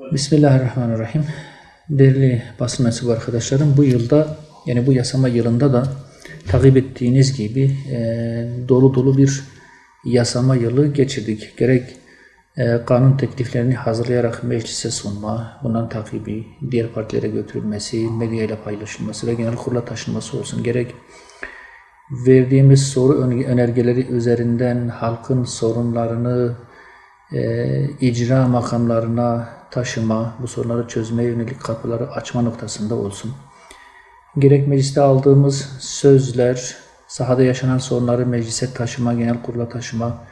Bismillahirrahmanirrahim. Değerli basın mensubu arkadaşlarım, bu yılda yani bu yasama yılında da takip ettiğiniz gibi e, dolu dolu bir yasama yılı geçirdik. Gerek e, kanun tekliflerini hazırlayarak meclise sunma, bundan takibi, diğer partilere götürülmesi, medya ile paylaşılması ve genel kurula taşınması olsun. Gerek verdiğimiz soru ön- önergeleri üzerinden halkın sorunlarını e, icra makamlarına taşıma, bu sorunları çözmeye yönelik kapıları açma noktasında olsun. Gerek mecliste aldığımız sözler, sahada yaşanan sorunları meclise taşıma, genel kurula taşıma,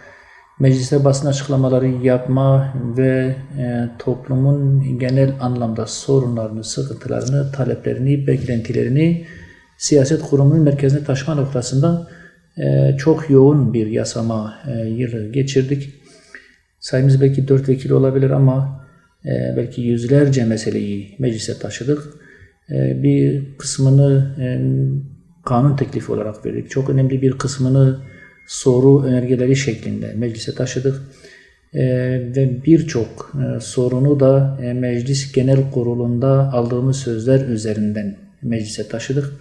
mecliste basın açıklamaları yapma ve e, toplumun genel anlamda sorunlarını, sıkıntılarını, taleplerini, beklentilerini siyaset kurumunun merkezine taşıma noktasında e, çok yoğun bir yasama e, yılı geçirdik. Sayımız belki dört vekil olabilir ama e, belki yüzlerce meseleyi meclise taşıdık. E, bir kısmını e, kanun teklifi olarak verdik. Çok önemli bir kısmını soru önergeleri şeklinde meclise taşıdık. E, ve birçok e, sorunu da e, meclis genel kurulunda aldığımız sözler üzerinden meclise taşıdık.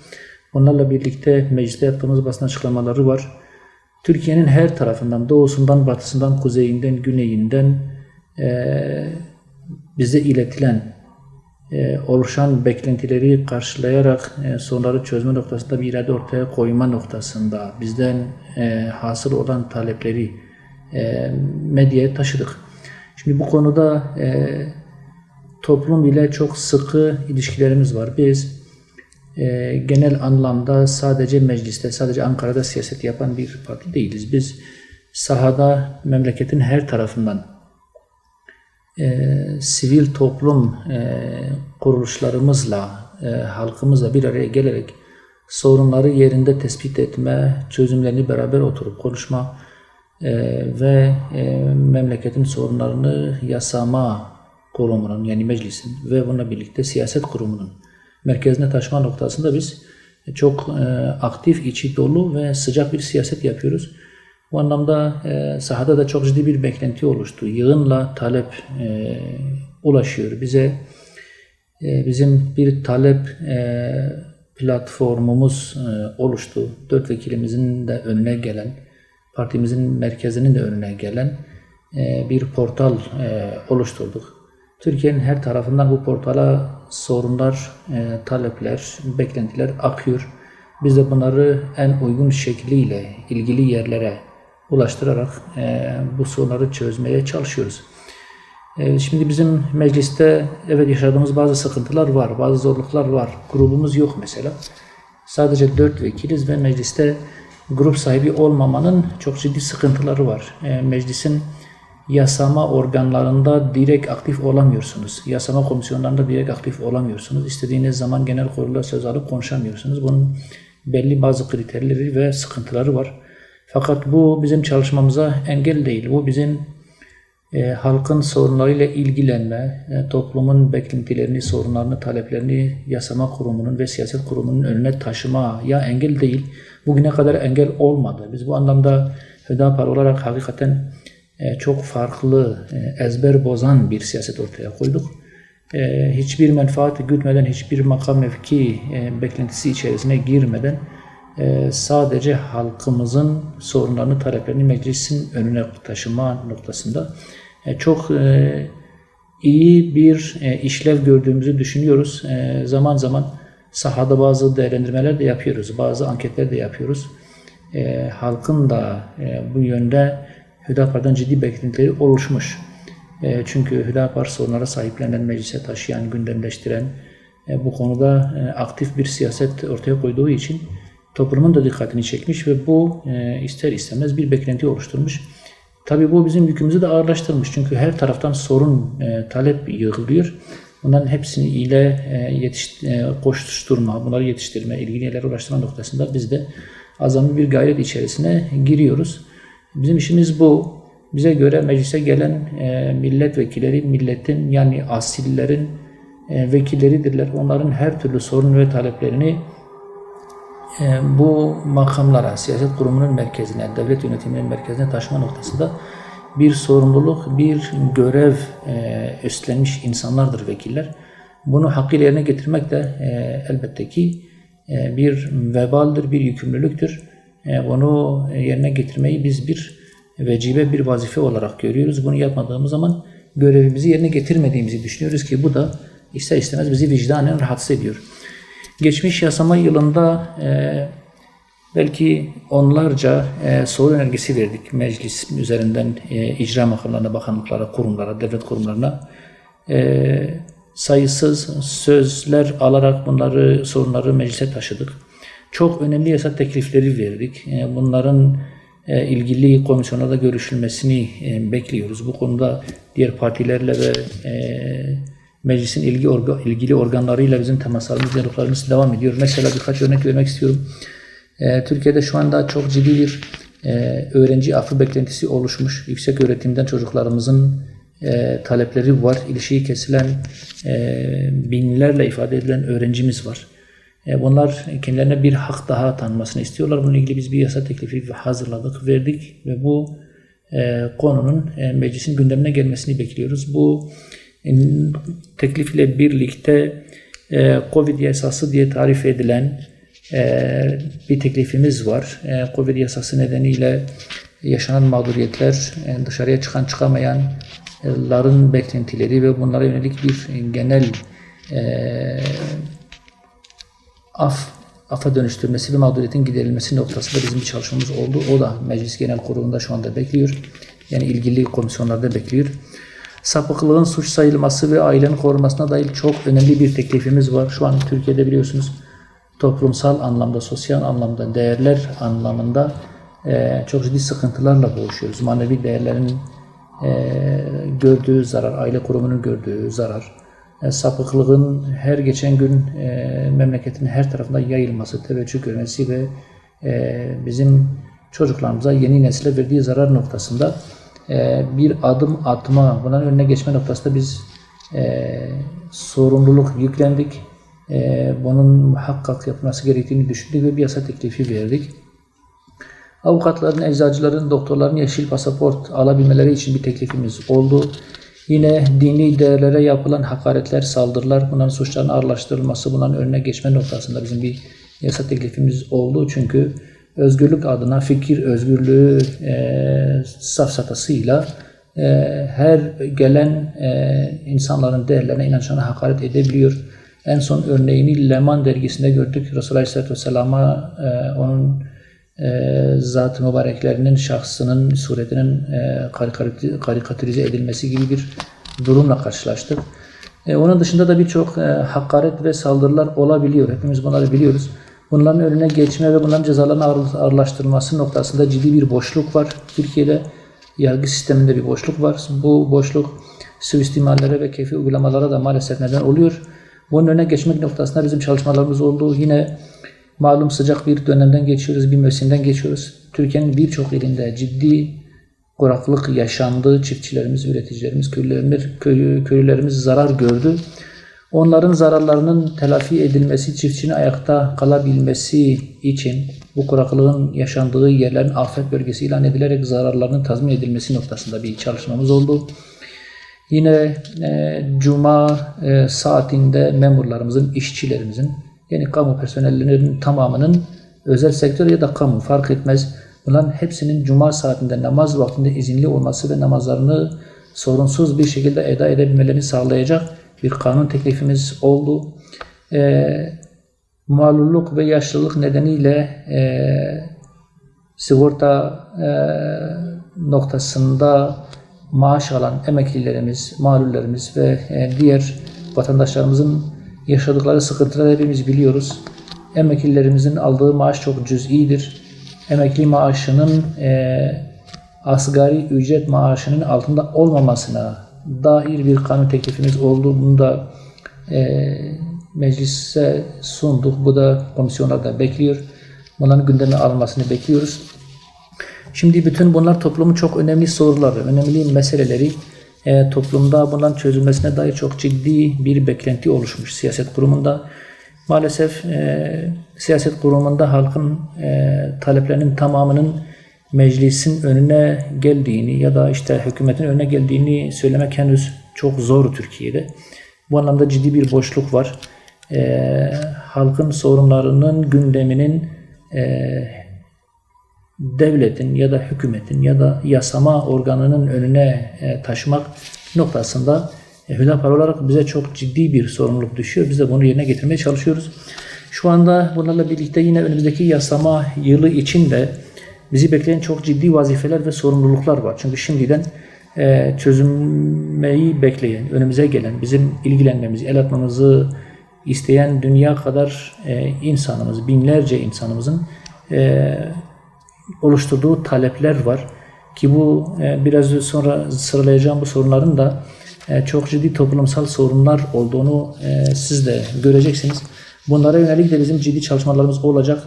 Onlarla birlikte mecliste yaptığımız basın açıklamaları var. Türkiye'nin her tarafından, doğusundan, batısından, kuzeyinden, güneyinden bize iletilen, eee, oluşan beklentileri karşılayarak eee, sorunları çözme noktasında bir irade ortaya koyma noktasında bizden eee, hasıl olan talepleri eee, medyaya taşıdık. Şimdi bu konuda eee, toplum ile çok sıkı ilişkilerimiz var. Biz e, genel anlamda sadece mecliste, sadece Ankara'da siyaset yapan bir parti değiliz. Biz sahada memleketin her tarafından e, sivil toplum e, kuruluşlarımızla, e, halkımızla bir araya gelerek sorunları yerinde tespit etme, çözümlerini beraber oturup konuşma e, ve e, memleketin sorunlarını yasama kurumunun yani meclisin ve bununla birlikte siyaset kurumunun merkezine taşıma noktasında biz çok e, aktif, içi dolu ve sıcak bir siyaset yapıyoruz. Bu anlamda e, sahada da çok ciddi bir beklenti oluştu. Yığınla talep e, ulaşıyor bize. E, bizim bir talep e, platformumuz e, oluştu. Dört vekilimizin de önüne gelen, partimizin merkezinin de önüne gelen e, bir portal e, oluşturduk. Türkiye'nin her tarafından bu portala sorunlar, e, talepler, beklentiler akıyor. Biz de bunları en uygun şekliyle ilgili yerlere ulaştırarak e, bu sorunları çözmeye çalışıyoruz. E, şimdi bizim mecliste evet yaşadığımız bazı sıkıntılar var, bazı zorluklar var. Grubumuz yok mesela. Sadece dört vekiliz ve mecliste grup sahibi olmamanın çok ciddi sıkıntıları var. E, meclisin yasama organlarında direkt aktif olamıyorsunuz. Yasama komisyonlarında direkt aktif olamıyorsunuz. İstediğiniz zaman genel kurulda söz alıp konuşamıyorsunuz. Bunun belli bazı kriterleri ve sıkıntıları var. Fakat bu bizim çalışmamıza engel değil. Bu bizim e, halkın sorunlarıyla ilgilenme, e, toplumun beklentilerini, sorunlarını, taleplerini yasama kurumunun ve siyaset kurumunun önüne taşıma ya engel değil. Bugüne kadar engel olmadı. Biz bu anlamda Hüdapar olarak hakikaten e, çok farklı, e, ezber bozan bir siyaset ortaya koyduk. E, Hiçbir menfaat gütmeden, hiçbir makam mevki e, beklentisi içerisine girmeden sadece halkımızın sorunlarını, taleplerini meclisin önüne taşıma noktasında e, çok e, iyi bir e, işlev gördüğümüzü düşünüyoruz. Zaman zaman sahada bazı değerlendirmeler de yapıyoruz, bazı anketler de yapıyoruz. Halkın da bu yönde Hüdapar'dan ciddi beklentileri oluşmuş. Çünkü Hüdapar sorunlara sahiplenen, meclise taşıyan, gündemleştiren, bu konuda aktif bir siyaset ortaya koyduğu için toplumun da dikkatini çekmiş ve bu e, ister istemez bir beklenti oluşturmuş. Tabii bu bizim yükümüzü de ağırlaştırmış. Çünkü her taraftan sorun, e, talep yığılıyor. Bunların hepsini ile e, yetiş, e, koşuşturma, bunları yetiştirme, ilgili yerlere ulaştırma noktasında biz de azami bir gayret içerisine giriyoruz. Bizim işimiz bu. Bize göre meclise gelen e, milletvekilleri milletin yani asillerin e, vekilleridirler. Onların her türlü sorun ve taleplerini bu makamlara, siyaset kurumunun merkezine, devlet yönetiminin merkezine taşıma noktasında bir sorumluluk, bir görev e, üstlenmiş insanlardır vekiller. Bunu hakkıyla yerine getirmek de e, elbette ki e, bir vebaldir, bir yükümlülüktür. Bunu yerine getirmeyi biz bir vecibe, bir vazife olarak görüyoruz. Bunu yapmadığımız zaman görevimizi yerine getirmediğimizi düşünüyoruz ki bu da ister istemez bizi vicdanen rahatsız ediyor. Geçmiş yasama yılında e, belki onlarca e, soru önergesi verdik meclis üzerinden e, icra makamlarına, bakanlıklara, kurumlara, devlet kurumlarına. E, sayısız sözler alarak bunları, sorunları meclise taşıdık. Çok önemli yasa teklifleri verdik. E, bunların e, ilgili komisyonlarda görüşülmesini e, bekliyoruz. Bu konuda diğer partilerle ve e, meclisin ilgi orga, ilgili organlarıyla bizim temaslarımız, diyaloglarımız devam ediyor. Mesela birkaç örnek vermek istiyorum. E, Türkiye'de şu anda çok ciddi bir e, öğrenci affı beklentisi oluşmuş. Yüksek öğretimden çocuklarımızın e, talepleri var. İlişiği kesilen e, binlerle ifade edilen öğrencimiz var. E, bunlar kendilerine bir hak daha tanınmasını istiyorlar. Bununla ilgili biz bir yasa teklifi hazırladık, verdik ve bu e, konunun e, meclisin gündemine gelmesini bekliyoruz. Bu teklif ile birlikte e, Covid yasası diye tarif edilen e, bir teklifimiz var. E, Covid yasası nedeniyle yaşanan mağduriyetler, e, dışarıya çıkan çıkamayanların beklentileri ve bunlara yönelik bir genel e, af afa dönüştürmesi ve mağduriyetin giderilmesi noktasında bizim bir çalışmamız oldu. O da Meclis Genel Kurulu'nda şu anda bekliyor. Yani ilgili komisyonlarda bekliyor. Sapıklığın suç sayılması ve ailenin korunmasına dair çok önemli bir teklifimiz var. Şu an Türkiye'de biliyorsunuz toplumsal anlamda, sosyal anlamda, değerler anlamında e, çok ciddi sıkıntılarla boğuşuyoruz. Manevi değerlerin e, gördüğü zarar, aile kurumunun gördüğü zarar, e, sapıklığın her geçen gün e, memleketin her tarafında yayılması, teveccüh görmesi ve e, bizim çocuklarımıza, yeni nesile verdiği zarar noktasında e, bir adım atma, bunların önüne geçme noktasında biz e, sorumluluk yüklendik. E, bunun muhakkak yapılması gerektiğini düşündük ve bir yasa teklifi verdik. Avukatların, eczacıların, doktorların yeşil pasaport alabilmeleri için bir teklifimiz oldu. Yine dini değerlere yapılan hakaretler, saldırılar, bunların suçların ağırlaştırılması, bunların önüne geçme noktasında bizim bir yasa teklifimiz oldu. Çünkü özgürlük adına fikir özgürlüğü e, safsatasıyla e, her gelen e, insanların değerlerine, inançlarına hakaret edebiliyor. En son örneğini Leman dergisinde gördük. Resulullah Aleyhisselatü Vesselam'a e, onun e, zat mübareklerinin şahsının suretinin e, karikatü- karikatürize edilmesi gibi bir durumla karşılaştık. E, onun dışında da birçok e, hakaret ve saldırılar olabiliyor. Hepimiz bunları biliyoruz. Bunların önüne geçme ve bunların cezalarının ağır- ağırlaştırılması noktasında ciddi bir boşluk var. Türkiye'de yargı sisteminde bir boşluk var. Bu boşluk suistimallere ve keyfi uygulamalara da maalesef neden oluyor. Bunun önüne geçmek noktasında bizim çalışmalarımız oldu. Yine malum sıcak bir dönemden geçiyoruz, bir mevsimden geçiyoruz. Türkiye'nin birçok ilinde ciddi kuraklık yaşandı. Çiftçilerimiz, üreticilerimiz, köylülerimiz, köy, köylülerimiz zarar gördü. Onların zararlarının telafi edilmesi, çiftçinin ayakta kalabilmesi için bu kuraklığın yaşandığı yerlerin afet bölgesi ilan edilerek zararlarının tazmin edilmesi noktasında bir çalışmamız oldu. Yine e, cuma e, saatinde memurlarımızın, işçilerimizin yani kamu personellerinin tamamının özel sektör ya da kamu fark etmez. Bunların hepsinin cuma saatinde namaz vaktinde izinli olması ve namazlarını sorunsuz bir şekilde eda edebilmelerini sağlayacak bir kanun teklifimiz oldu. E, maluluk ve yaşlılık nedeniyle e, sigorta e, noktasında maaş alan emeklilerimiz, malullerimiz ve e, diğer vatandaşlarımızın yaşadıkları sıkıntıları hepimiz biliyoruz. Emeklilerimizin aldığı maaş çok cüz'idir. Emekli maaşının e, asgari ücret maaşının altında olmamasına dair bir kanun teklifimiz oldu. Bunu da e, meclise sunduk. Bu da komisyonlarda bekliyor. Bunların gündeme alınmasını bekliyoruz. Şimdi bütün bunlar toplumun çok önemli soruları, önemli meseleleri e, toplumda bunların çözülmesine dair çok ciddi bir beklenti oluşmuş siyaset kurumunda. Maalesef e, siyaset kurumunda halkın e, taleplerinin tamamının meclisin önüne geldiğini ya da işte hükümetin önüne geldiğini söylemek henüz çok zor Türkiye'de. Bu anlamda ciddi bir boşluk var. Ee, halkın sorunlarının gündeminin e, devletin ya da hükümetin ya da yasama organının önüne e, taşımak noktasında e, Hüdapar olarak bize çok ciddi bir sorumluluk düşüyor. Biz de bunu yerine getirmeye çalışıyoruz. Şu anda bunlarla birlikte yine önümüzdeki yasama yılı için de bizi bekleyen çok ciddi vazifeler ve sorumluluklar var. Çünkü şimdiden e, çözülmeyi bekleyen, önümüze gelen, bizim ilgilenmemizi, el atmamızı isteyen dünya kadar e, insanımız, binlerce insanımızın e, oluşturduğu talepler var. Ki bu e, biraz sonra sıralayacağım bu sorunların da e, çok ciddi toplumsal sorunlar olduğunu e, siz de göreceksiniz. Bunlara yönelik de bizim ciddi çalışmalarımız olacak.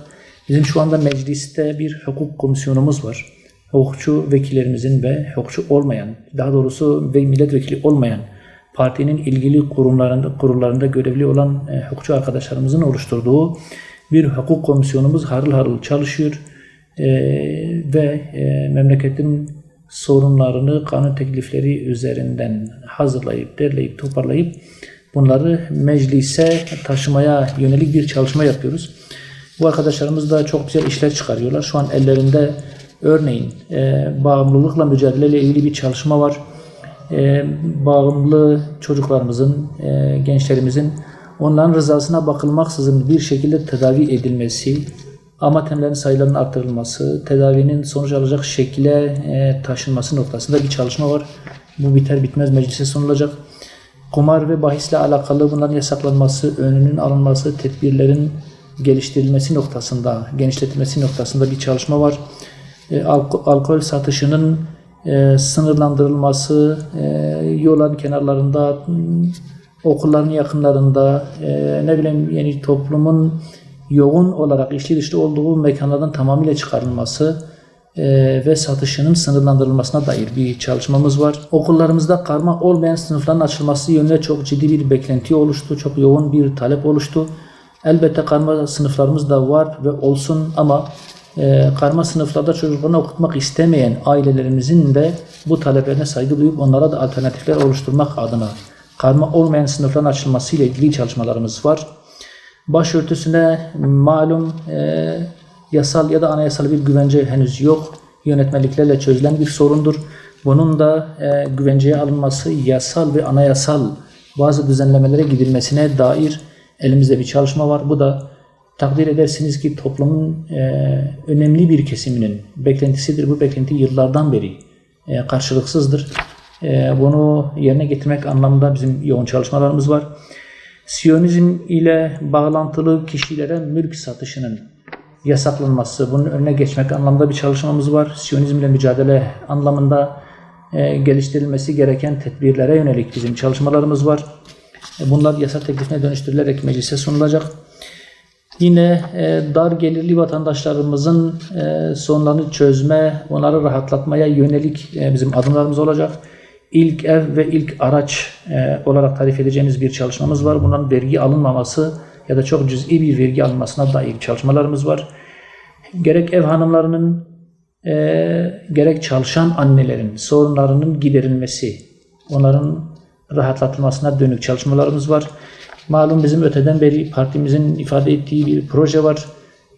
Bizim şu anda mecliste bir hukuk komisyonumuz var. Hukukçu vekillerimizin ve hukukçu olmayan, daha doğrusu ve milletvekili olmayan partinin ilgili kurumlarında, kurullarında görevli olan e, hukukçu arkadaşlarımızın oluşturduğu bir hukuk komisyonumuz harıl harıl çalışıyor. E, ve e, memleketin sorunlarını kanun teklifleri üzerinden hazırlayıp, derleyip, toparlayıp bunları meclise taşımaya yönelik bir çalışma yapıyoruz. Bu arkadaşlarımız da çok güzel işler çıkarıyorlar. Şu an ellerinde örneğin e, bağımlılıkla mücadeleyle ilgili bir çalışma var. E, bağımlı çocuklarımızın, e, gençlerimizin onların rızasına bakılmaksızın bir şekilde tedavi edilmesi, amatemlerin sayılarının artırılması, tedavinin sonuç alacak şekle e, taşınması noktasında bir çalışma var. Bu biter bitmez meclise sunulacak. Kumar ve bahisle alakalı bunların yasaklanması, önünün alınması, tedbirlerin geliştirilmesi noktasında, genişletilmesi noktasında bir çalışma var. E, alko alkol satışının e, sınırlandırılması, e, yolların kenarlarında, okulların yakınlarında, e, ne bileyim yani toplumun yoğun olarak içli dışlı olduğu mekanlardan tamamıyla çıkarılması e, ve satışının sınırlandırılmasına dair bir çalışmamız var. Okullarımızda karma olmayan sınıfların açılması yönünde çok ciddi bir beklenti oluştu. Çok yoğun bir talep oluştu. Elbette karma sınıflarımız da var ve olsun ama e, karma sınıflarda çocuklarını okutmak istemeyen ailelerimizin de bu taleplerine saygı duyup onlara da alternatifler oluşturmak adına karma olmayan sınıfların açılması ile ilgili çalışmalarımız var. Başörtüsüne malum e, yasal ya da anayasal bir güvence henüz yok. Yönetmeliklerle çözülen bir sorundur. Bunun da e, güvenceye alınması, yasal ve anayasal bazı düzenlemelere gidilmesine dair elimizde bir çalışma var. Bu da takdir edersiniz ki toplumun e, önemli bir kesiminin beklentisidir. Bu beklenti yıllardan beri e, karşılıksızdır. E, bunu yerine getirmek anlamında bizim yoğun çalışmalarımız var. Siyonizm ile bağlantılı kişilere mülk satışının yasaklanması, bunun önüne geçmek anlamda bir çalışmamız var. Siyonizmle mücadele anlamında e, geliştirilmesi gereken tedbirlere yönelik bizim çalışmalarımız var. Bunlar yasa teklifine dönüştürülerek meclise sunulacak. Yine e, dar gelirli vatandaşlarımızın e, sorunlarını çözme, onları rahatlatmaya yönelik e, bizim adımlarımız olacak ilk ev ve ilk araç e, olarak tarif edeceğimiz bir çalışmamız var. Bundan vergi alınmaması ya da çok cüz'i bir vergi alınmasına dair çalışmalarımız var. Gerek ev hanımlarının e, gerek çalışan annelerin sorunlarının giderilmesi, onların rahatlatılmasına dönük çalışmalarımız var. Malum bizim öteden beri partimizin ifade ettiği bir proje var.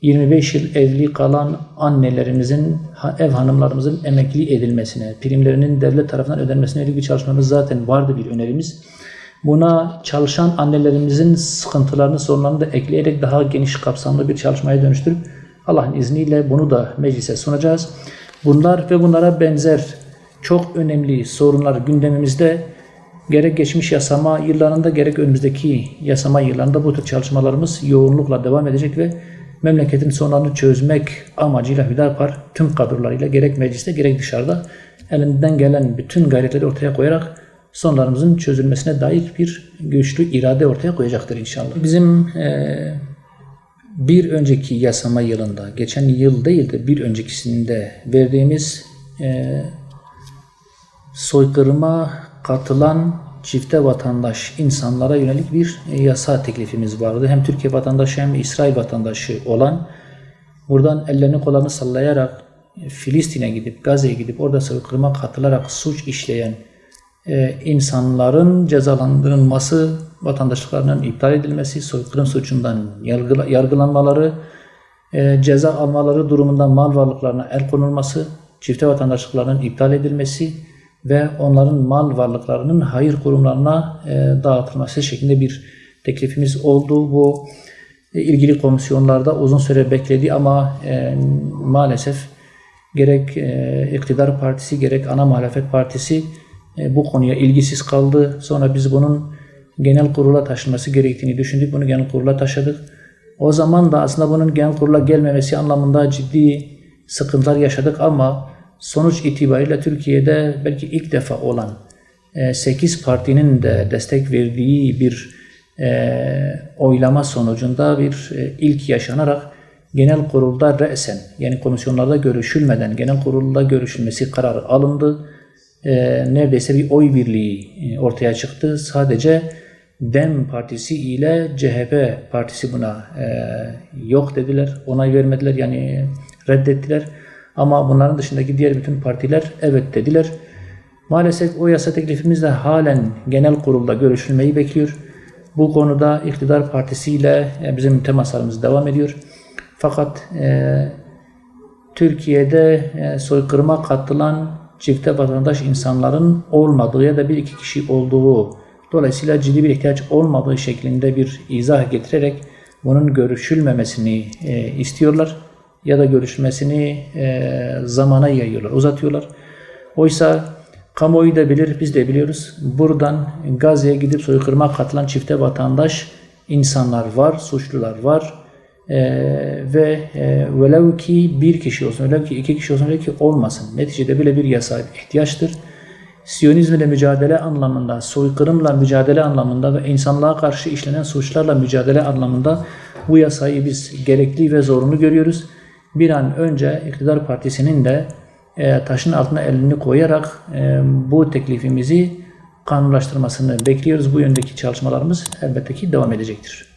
25 yıl evli kalan annelerimizin, ev hanımlarımızın emekli edilmesine, primlerinin devlet tarafından ödenmesine ilgili bir çalışmamız zaten vardı bir önerimiz. Buna çalışan annelerimizin sıkıntılarını, sorunlarını da ekleyerek daha geniş kapsamlı bir çalışmaya dönüştürüp Allah'ın izniyle bunu da meclise sunacağız. Bunlar ve bunlara benzer çok önemli sorunlar gündemimizde gerek geçmiş yasama yıllarında gerek önümüzdeki yasama yıllarında bu tür çalışmalarımız yoğunlukla devam edecek ve memleketin sorunlarını çözmek amacıyla Hüdapar tüm kadrolarıyla gerek mecliste gerek dışarıda elinden gelen bütün gayretleri ortaya koyarak sorunlarımızın çözülmesine dair bir güçlü irade ortaya koyacaktır inşallah. Bizim e, bir önceki yasama yılında, geçen yıl değil de bir öncekisinde verdiğimiz e, soykırıma katılan çifte vatandaş insanlara yönelik bir yasa teklifimiz vardı. Hem Türkiye vatandaşı hem İsrail vatandaşı olan buradan ellerini kollarını sallayarak Filistin'e gidip, Gazze'ye gidip orada soykırıma katılarak suç işleyen e, insanların cezalandırılması, vatandaşlıklarının iptal edilmesi, soykırım suçundan yargıla- yargılanmaları, e, ceza almaları durumunda mal varlıklarına el konulması, çifte vatandaşlıklarının iptal edilmesi ve onların mal varlıklarının hayır kurumlarına e, dağıtılması şeklinde bir teklifimiz oldu. Bu e, ilgili komisyonlarda uzun süre bekledi ama e, maalesef gerek e, iktidar partisi gerek ana muhalefet partisi bu konuya ilgisiz kaldı. Sonra biz bunun genel kurula taşınması gerektiğini düşündük. Bunu genel kurula taşıdık. O zaman da aslında bunun genel kurula gelmemesi anlamında ciddi sıkıntılar yaşadık ama sonuç itibariyle Türkiye'de belki ilk defa olan 8 partinin de destek verdiği bir e, oylama sonucunda bir e, ilk yaşanarak genel kurulda re'sen yani komisyonlarda görüşülmeden genel kurulda görüşülmesi kararı alındı. E, neredeyse bir oy birliği e, ortaya çıktı. Sadece DEM Partisi ile CHP Partisi buna e, yok dediler, onay vermediler yani reddettiler. Ama bunların dışındaki diğer bütün partiler evet dediler. Maalesef o yasa teklifimiz de halen genel kurulda görüşülmeyi bekliyor. Bu konuda iktidar partisiyle e, bizim temaslarımız devam ediyor. Fakat e, Türkiye'de e, soykırıma katılan çifte vatandaş insanların olmadığı ya da bir iki kişi olduğu dolayısıyla ciddi bir ihtiyaç olmadığı şeklinde bir izah getirerek bunun görüşülmemesini e, istiyorlar ya da görüşmesini e, zamana yayıyorlar, uzatıyorlar. Oysa kamuoyu da bilir, biz de biliyoruz. Buradan Gazze'ye gidip soykırıma katılan çifte vatandaş insanlar var, suçlular var. Ee, ve e, velev ki bir kişi olsun, velev ki iki kişi olsun, velev ki olmasın. Neticede böyle bir yasa ihtiyaçtır. Siyonizmle mücadele anlamında, soykırımla mücadele anlamında ve insanlığa karşı işlenen suçlarla mücadele anlamında bu yasayı biz gerekli ve zorunlu görüyoruz. Bir an önce iktidar partisinin de e, taşın altına elini koyarak e, bu teklifimizi kanunlaştırmasını bekliyoruz. Bu yöndeki çalışmalarımız elbette ki devam edecektir.